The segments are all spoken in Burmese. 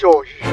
ကျော်ရီ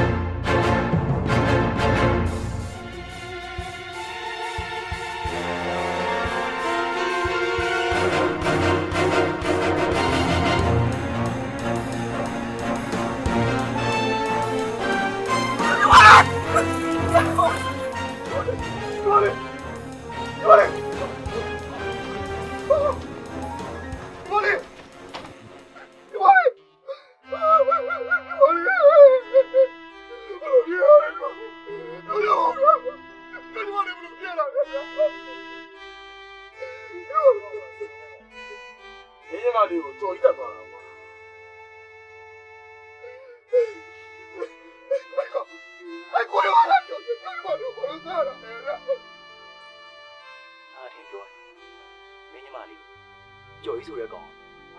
မင်းမလေးကိုကြော်ကြီးတက်သွားတာကွာအကူရောလာကြော်ကြီးတက်သွားလို့ဘလို့စားရမယ်လားအားထင်ပြောတယ်မင်းမလေးကြော်ကြီးဆိုရဲကောင်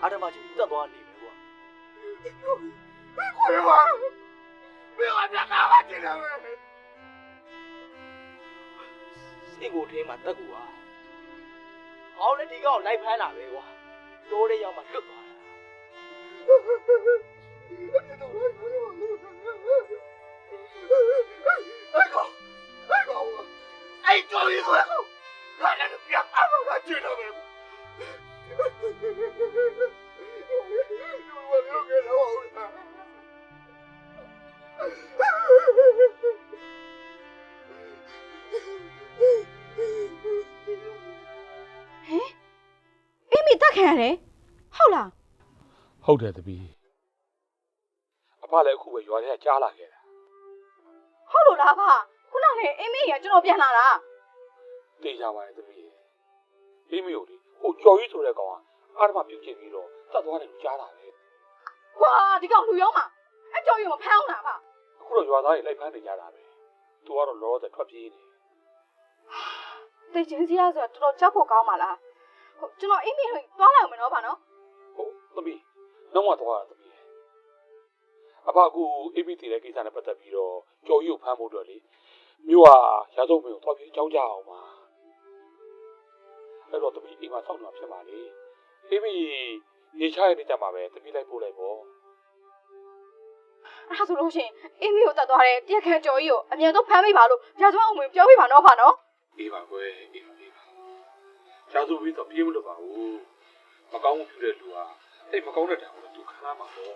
အာဓမကြီးတက်သွားနေမယ်ကွာဘယ်ကူရောမင်းကတက်သွားချင်တယ်စိတ်ကိုထင်းမှာတက်ကူပါအောင်လည်းဒီကောင်လိုက်ဖမ်းတာပဲကွာ တိုးတဲ့ရောက်မှလွတ်သွားတာ 哎哥，哎哥我，哎终于最后，俺那个别俺们俺去了 ရတယ်ဟုတ်လားဟုတ်တယ်တပီးအဖလည်းအခုပဲရွာထဲကကြားလာခဲ့တာဟုတ်လို့လားဖခုနကလေအေးမိကကျွန်တော်ပြန်လာတာတေးကြပါရဲ့တပီးအေးမီကိုလေဟိုကြော်ကြီးဆိုတဲ့ကောင်ကအာဓမပြုတ်ချင်ပြီးတော့တတ်သွားတယ်လို့ကြားတာပဲကွာဒီကောင်လူရောမှာအကြော်ရုံမဖမ်းအောင်လားဖအခုတော့ရွာသားတွေလိုက်ဖမ်းနေကြတာပဲသူကတော့လောတဲ့ထွက်ပြေးနေတိတ်ချင်းစီရဆိုတော့တော်တော်ကြောက်ဖို့ကောင်းပါလားဟုတ် ကျွန်တော်အေးမိကိုသွားလိုက်အောင်မနော်ဖနော်ဟုတ်တပီးနောက်မှသွားတာတပီးအဖအခုအေးမီတည်တဲ့ကိစ္စနဲ့ပတ်သက်ပြီးတော့ကြော်ကြီးကိုဖမ်းဖို့အတွက်လေမြို့ကရာဇုံမင်းကိုသွားပြီးကြောင်းကြအောင်ပါအဲ့တော့တပီးအိမ်မှာစောင့်နေတာဖြစ်ပါလေအေးမီနေချရတဲ့ကြမှာပဲတပီးလိုက်ပို့လိုက်ပေါ့အဲ့ဒါဆိုလို့ရှိရင်အေးမိကိုတက်သွားတယ်တရက်ခံကြော်ကြီးကိုအမြန်ဆုံးဖမ်းမိပါလို့ရာဇဝအောင်ဝင်ပြောပြပါနော်ဖနော်အေးပါကွယ်အေးပါအေးပါ ရှားစုပြီးတော့ပြေးမလို့ပါဘူးမကောင်းမှုပြုတဲ့လူဟာအဲ့မကောင်းတဲ့တံကိုသူခံရမှာပေါ့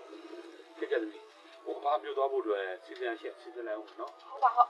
ကြည့်ကြတယ်ဟိုဘာမျိုးသွားဖို့အတွက်စီစဉ်ရှက်စီစဉ်လိုက်အောင်နော်ဟုတ်ပါဟုတ်